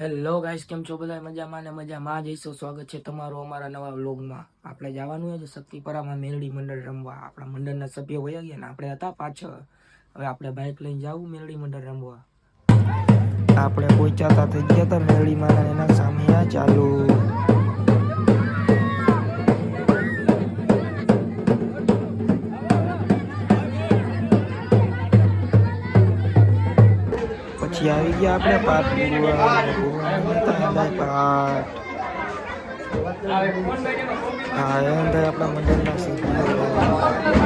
Hello guys કેમ છો બધા? મજામાં ને મજામાં જઈશું સ્વાગત છે તમારું અમારા નવા વ્લોગમાં. આપણે જવાનું છે શક્તિપરામાં મેલડી મંડળ રમવા. આપણા મંડળના સભ્યો હોય ગયા ને આપણે હતા પાછળ. હવે આપણે બાઇક લઈને જવું મેલડી મંડળ રમવા. આપણે પહોંચાતા થઈ ગયા હતા મેલડી માના એના સામે. ચાલુ. આવી ગયા આપણે પાઠ પૂરવા પાઠ હા એ અંદર આપણા મંડળના સભ્યો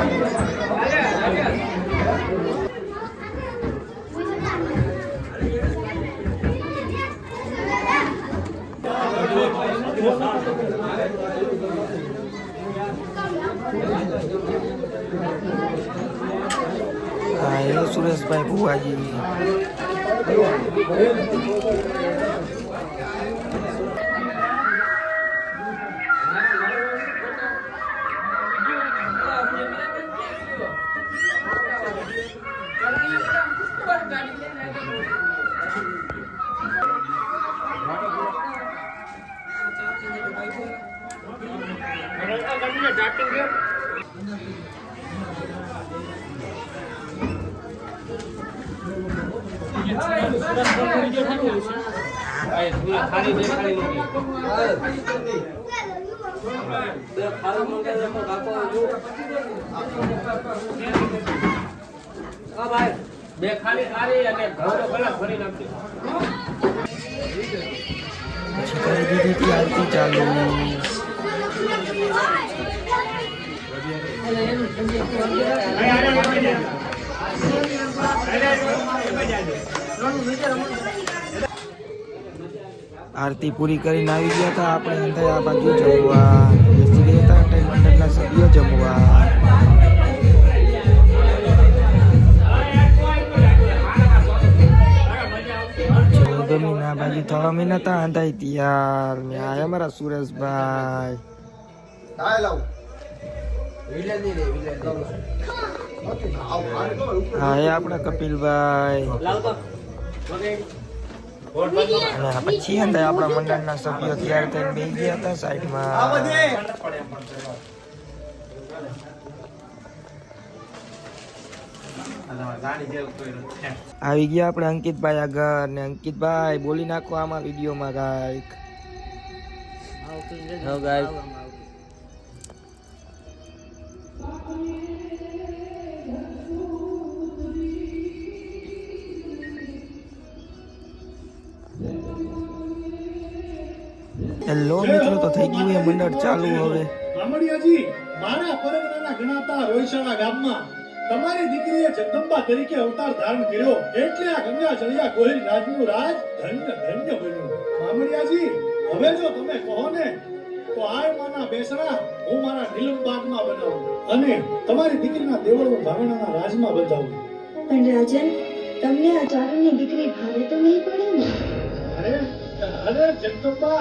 હા એ સુરેશભાઈ డాక్టర్ બે ખાલી ખાલી અને ઘઉંનો કલાક ભરી નાખજો પછી કરી દીધી હતી આરતી ચાલુ આરતી પૂરી કરીને આવી ગયા હતા. આપણે અંદર આ બાજુ જમવા બેસી ગયા હતા. ટાઈમ મંડળના સભ્યો જમવા. બાજુ થવા મહિના તા અંધાઈ તૈયાર મેં આયા મારા સુરેશભાઈ. હા, એ આપણા કપિલભાઈ. પછી અંદર આપણા મંડળના સભ્યો તૈયાર થઈને બે ગયા હતા સાઈડમાં. આવી ગયા આપણે અંકિતભાઈ આગળ ને અંકિતભાઈ બોલી નાખો આમાં વિડીયોમાં કાંઈક હેલો મિત્રો તો થઈ ગયું એ મંડળ ચાલુ હવે. રામડિયાજી મારા પરગણાના ગણાતા રોયશાળા ગામમાં તમારી દીકરીએ જગદંબા તરીકે અવતાર ધારણ કર્યો. એટલે આ ગંગા જળિયા ગોહિલ રાજનું રાજ ધન્ય ધન્ય બન્યું. રામડિયાજી હવે જો તમે કહો ને તો આય માના બેસણા હું મારા નીલમબાગમાં બનાવું અને તમારી દીકરીના દેવળમાં ભાવનાના રાજમાં બંધાવું. પણ રાજન તમને આ ચારુની દીકરી ભાવે તો નહીં પડે ને? અરે અરે જગદંબા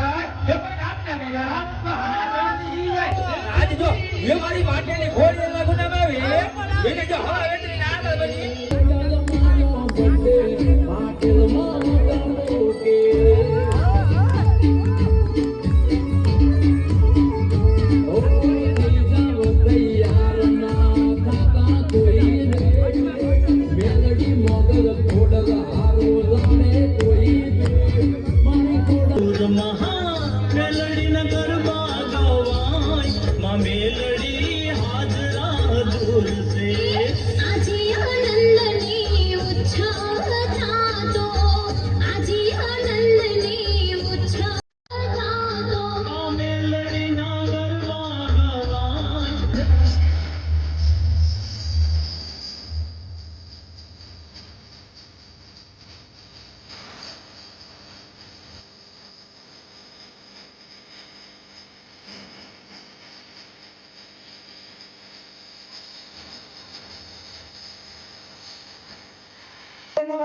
મારી માટેની ઘોડી લાગુ ના એને જો હવા વેતરી આગળ બની आजी